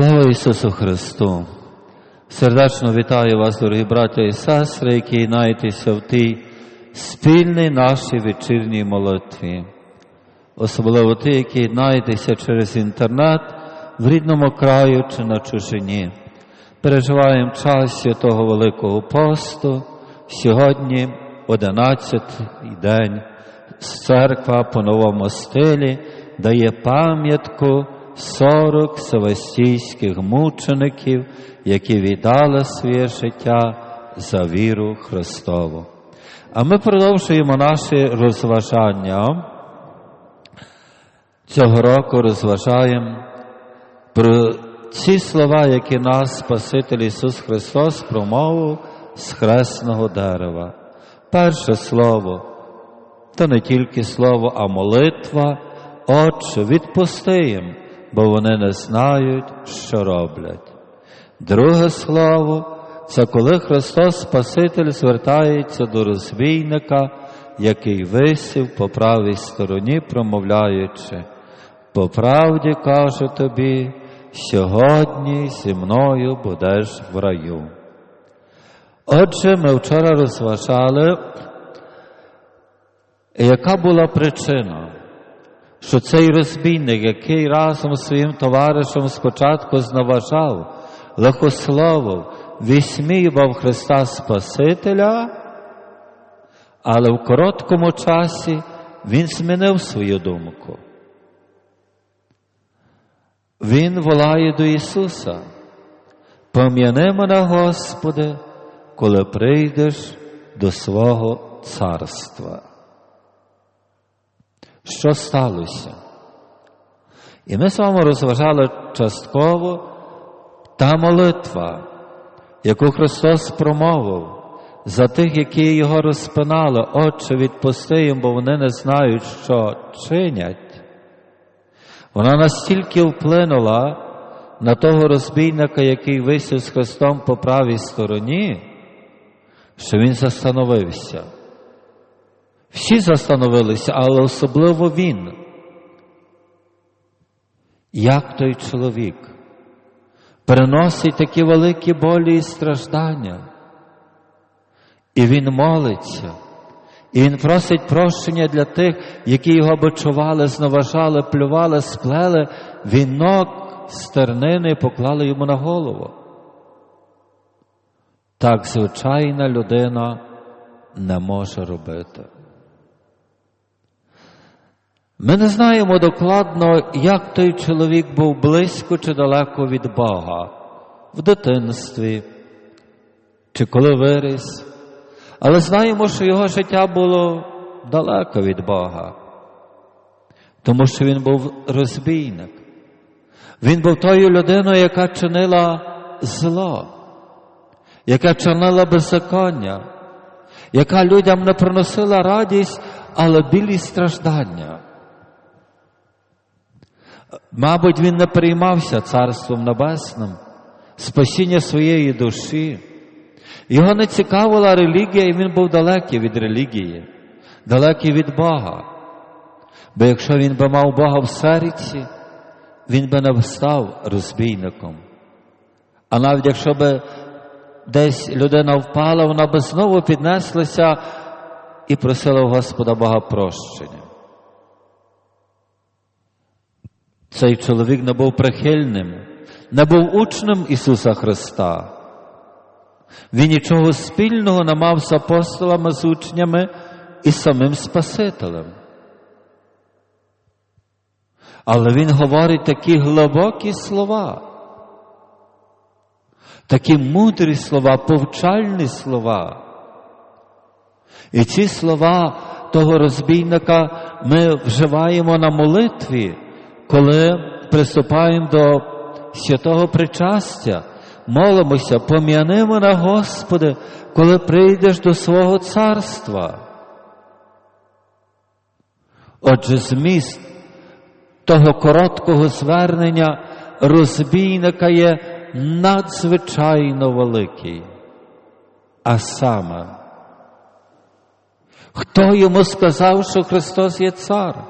Слава Ісусу Христу! Сердечно вітаю вас, дорогі браття і сестри, які єднаєтеся в тій спільній нашій вечірній молитві. Особливо ті, які єднаєтеся через інтернет в рідному краю чи на чужині. Переживаємо час святого Великого посту. Сьогодні 11-й день церква по новому стилі дає пам'ятку 40 севастійських мучеників, які віддали своє життя за віру Христову. А ми продовжуємо наші розважання. Цього року розважаємо про ці слова, які нас Спаситель Ісус Христос промовив з хресного дерева. Перше слово то не тільки слово, а молитва. Отче, відпусти їм, бо вони не знають, що роблять. Друге слово це коли Христос Спаситель звертається до розбійника, який висів по правій стороні, промовляючи, по правді кажу тобі, сьогодні зі мною будеш в раю. Отже, ми вчора розважали, яка була причина, що цей розбійник, який разом з своїм товаришем спочатку зневажав, лихословив, висміював Христа Спасителя, але в короткому часі він змінив свою думку. Він волає до Ісуса. Пом'яни мене, Господи, коли прийдеш до свого царства. Що сталося? І ми з вами розважали частково та молитва, яку Христос промовив за тих, які його розпинали, Отче, відпусти їм, бо вони не знають, що чинять. Вона настільки вплинула на того розбійника, який висів з Христом по правій стороні, що він застановився. Всі застановилися, але особливо він. Як той чоловік переносить такі великі болі і страждання, і він молиться, і він просить прощення для тих, які його бичували, зневажали, плювали, сплели, вінок стернини поклали йому на голову. Так звичайна людина не може робити. Ми не знаємо докладно, як той чоловік був близько чи далеко від Бога. В дитинстві. Чи коли виріс, але знаємо, що його життя було далеко від Бога, тому що він був розбійник. Він був тою людиною, яка чинила зло, яка чинила беззаконня, яка людям не приносила радість, але білі страждання. Мабуть, він не переймався Царством Небесним, спасіння своєї душі. Його не цікавила релігія, і він був далекий від релігії, далекий від Бога. Бо якщо він би мав Бога в серці, він би не став розбійником. А навіть якщо би десь людина впала, вона би знову піднеслася і просила у Господа Бога прощення. Цей чоловік не був прихильним, не був учнем Ісуса Христа. Він нічого спільного не мав з апостолами, з учнями і самим Спасителем. Але Він говорить такі глибокі слова, такі мудрі слова, повчальні слова. І ці слова того розбійника ми вживаємо на молитві коли приступаємо до святого причастя, молимося, пом'яни мене, Господи, коли прийдеш до свого царства. Отже, зміст того короткого звернення розбійника є надзвичайно великий. А саме, хто йому сказав, що Христос є цар?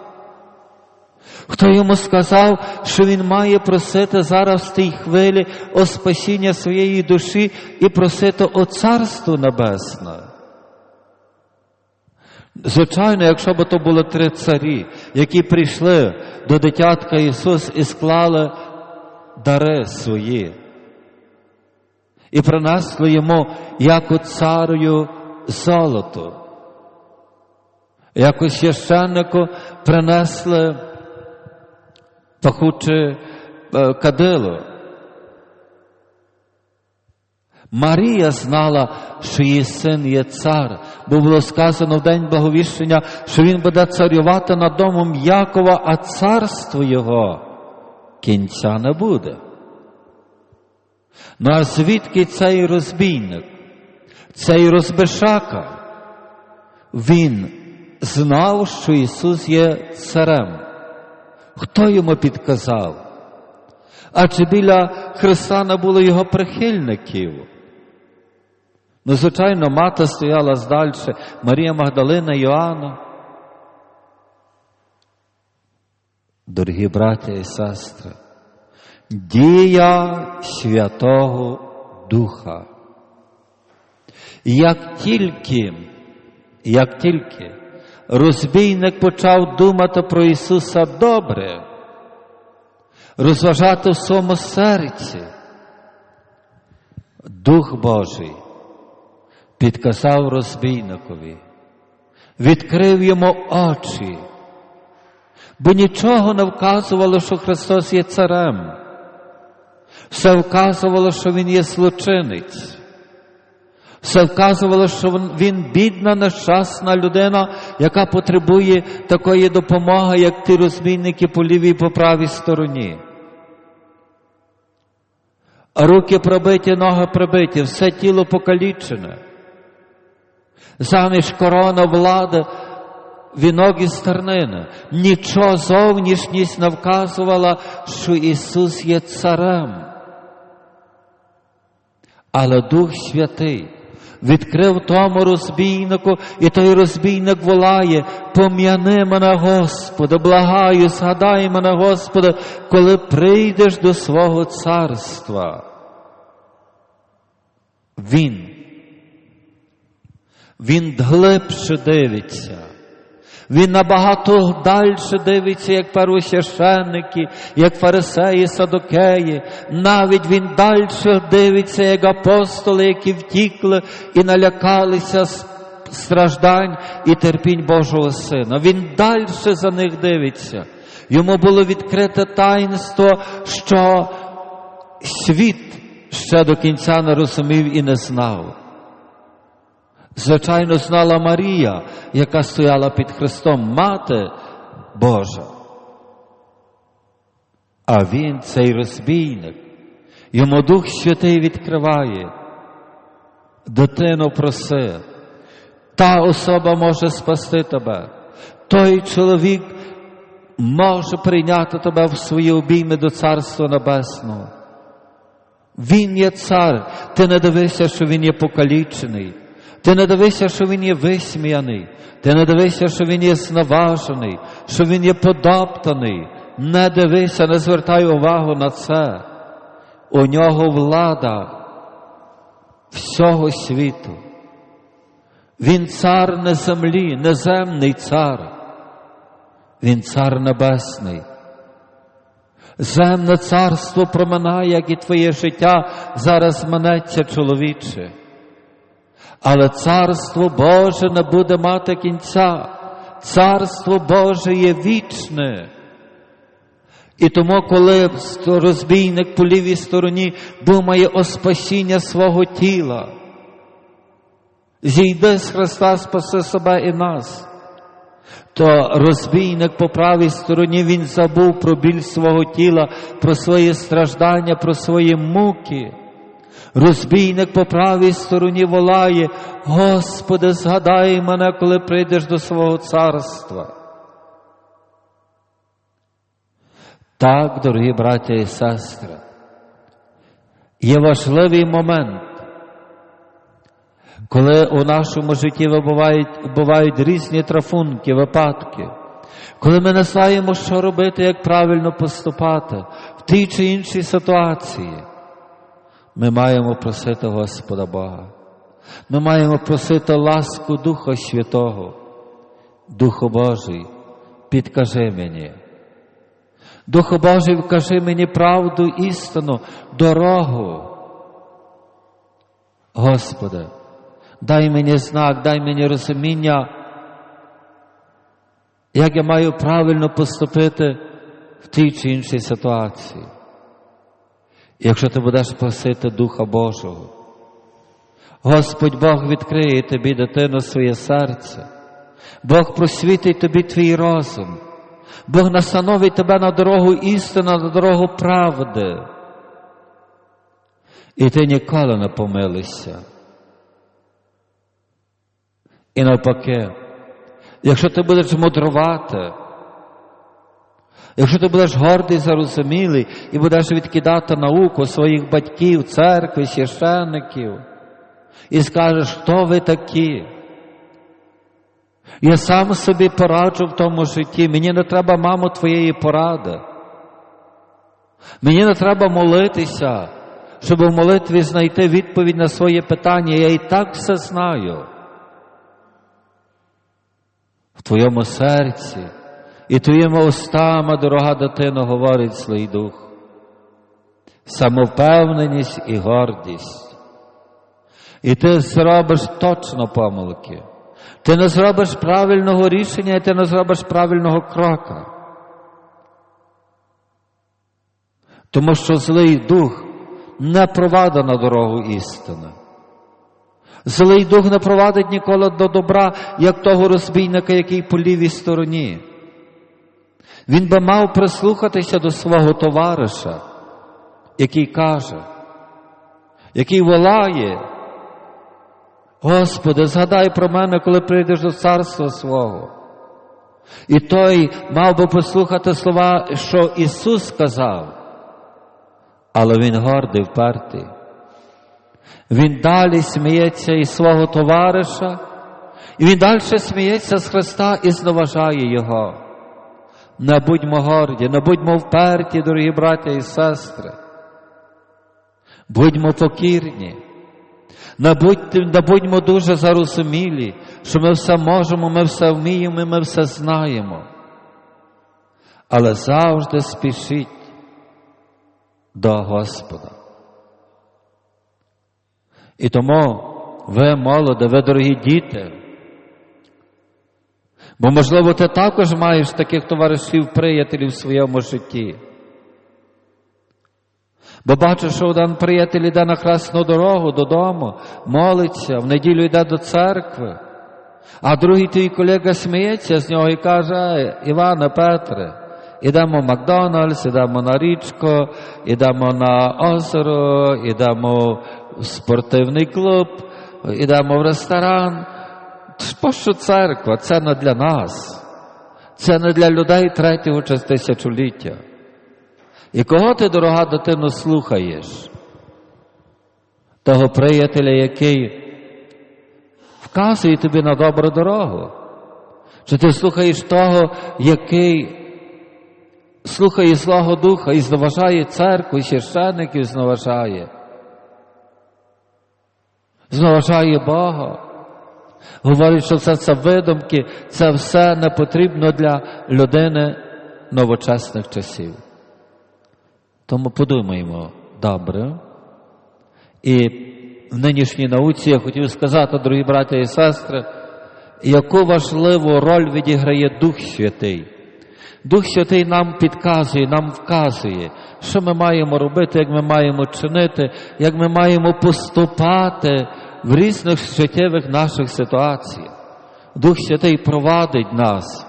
Хто йому сказав, що він має просити зараз в тій хвилі о спасіння своєї душі і просити о Царство Небесне? Звичайно, якщо б то було три царі, які прийшли до дитятка Ісус і склали дари свої, і принесли йому, як царю, золото, як у священнику принесли пахуче е, кадило. Марія знала, що її син є цар, бо було сказано в день благовіщення, що він буде царювати над домом Якова, а царство його кінця не буде. Ну а звідки цей розбійник, цей розбишака? Він знав, що Ісус є царем. Хто йому підказав? А чи біля Христа не було його прихильників? Ну, звичайно, мати стояла здальше, Марія Магдалина Йоанна. Дорогі браття і сестри, дія Святого Духа. Як тільки, як тільки розбійник почав думати про Ісуса добре, розважати в своєму серці, Дух Божий підказав розбійникові, відкрив йому очі, бо нічого не вказувало, що Христос є царем. Все вказувало, що Він є злочинець. Все вказувало, що він бідна, нещасна людина, яка потребує такої допомоги, як ті розбійники по лівій і по правій стороні. Руки пробиті, ноги прибиті, все тіло покалічене. Заміж корона влади, вінок із тернини. Нічого зовнішність не вказувала, що Ісус є царем. Але Дух Святий відкрив тому розбійнику, і той розбійник волає, пом'яни мене, Господи, благаю, згадай мене, Господи, коли прийдеш до свого царства. Він. Він глибше дивиться. Він набагато далі дивиться, як первосвященники, як фарисеї, садокеї. Навіть він далі дивиться, як апостоли, які втікли і налякалися страждань і терпінь Божого Сина. Він далі за них дивиться. Йому було відкрите таїнство, що світ ще до кінця не розумів і не знав. Звичайно, знала Марія, яка стояла під Христом, мати Божа. А він, цей розбійник, йому Дух Святий відкриває. Дитину проси, та особа може спасти тебе. Той чоловік може прийняти тебе в свої обійми до Царства Небесного. Він є цар, ти не дивишся, що він є покалічений. Ти не дивися, що він є висміяний, ти не дивися, що він є зневажений, що він є подоптаний. Не дивися, не звертай увагу на це. У нього влада всього світу. Він цар не землі, неземний цар. Він цар небесний. Земне царство проминає, як і твоє життя зараз минеться чоловіче. Але Царство Боже не буде мати кінця. Царство Боже є вічне. І тому, коли розбійник по лівій стороні думає о спасіння свого тіла, зійде з Христа, спасе себе і нас, то розбійник по правій стороні він забув про біль свого тіла, про свої страждання, про свої муки. Розбійник по правій стороні волає, Господи, згадай мене, коли прийдеш до свого царства. Так, дорогі браття і сестри, є важливий момент, коли у нашому житті бувають, бувають різні трафунки, випадки, коли ми не знаємо, що робити, як правильно поступати в тій чи іншій ситуації, ми маємо просити Господа Бога. Ми маємо просити ласку Духа Святого, Духу Божий, підкажи мені. Духу Божий, вкажи мені правду, істину, дорогу. Господи, дай мені знак, дай мені розуміння, як я маю правильно поступити в тій чи іншій ситуації. Якщо ти будеш просити Духа Божого, Господь Бог відкриє тобі, дитино, своє серце, Бог просвітить тобі твій розум, Бог настановить тебе на дорогу істини, на дорогу правди. І ти ніколи не помилишся. І навпаки, якщо ти будеш мудрувати, якщо ти будеш гордий, зарозумілий і будеш відкидати науку своїх батьків, церкви, священників, і скажеш, хто ви такі? Я сам собі пораджу в тому житті. Мені не треба, мамо, твоєї поради. Мені не треба молитися, щоб в молитві знайти відповідь на своє питання. Я і так все знаю. В твоєму серці і твоїми устами, дорога дитино, говорить злий дух. Самовпевненість і гордість. І ти зробиш точно помилки. Ти не зробиш правильного рішення, і ти не зробиш правильного крока. Тому що злий дух не провадить на дорогу істини. Злий дух не провадить ніколи до добра, як того розбійника, який по лівій стороні. Він би мав прислухатися до свого товариша, який каже, який волає. Господи, згадай про мене, коли прийдеш до царства свого. І той мав би послухати слова, що Ісус сказав, але Він гордий, впертий. Він далі сміється із свого товариша, і він далі сміється з Христа і зневажає Його. Не будьмо горді, не будьмо вперті, дорогі браття і сестри. Будьмо покірні. Не, будьте, не будьмо дуже зарозумілі, що ми все можемо, ми все вміємо, ми все знаємо. Але завжди спішіть до Господа. І тому ви молоді, ви дорогі діти. Бо, можливо, ти також маєш таких товаришів, приятелів в своєму житті. Бо бачу, що один приятель йде на хресну дорогу додому, молиться, в неділю йде до церкви, а другий твій колега сміється з нього і каже, Іване Петре, ідемо в Макдональдс, ідемо на річку, ідемо на озеро, ідемо в спортивний клуб, ідемо в ресторан. Пощо церква? Це не для нас. Це не для людей третього чи тисячоліття. І кого ти, дорога дитино, слухаєш? Того приятеля, який вказує тобі на добру дорогу? Чи ти слухаєш того, який слухає Злого Духа і зневажає церкву, і священників зневажає? Зневажає Бога. Говорить, що все це видумки, це все не потрібно для людини новочасних часів. Тому подумаємо добре. І в нинішній науці я хотів сказати, дорогі браття і сестри, яку важливу роль відіграє Дух Святий. Дух Святий нам підказує, нам вказує, що ми маємо робити, як ми маємо чинити, як ми маємо поступати в різних життєвих наших ситуаціях. Дух Святий провадить нас.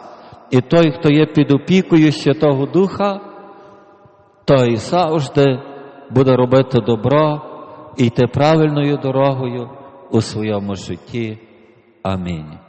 І той, хто є під опікою Святого Духа, той завжди буде робити добро і йти правильною дорогою у своєму житті. Амінь.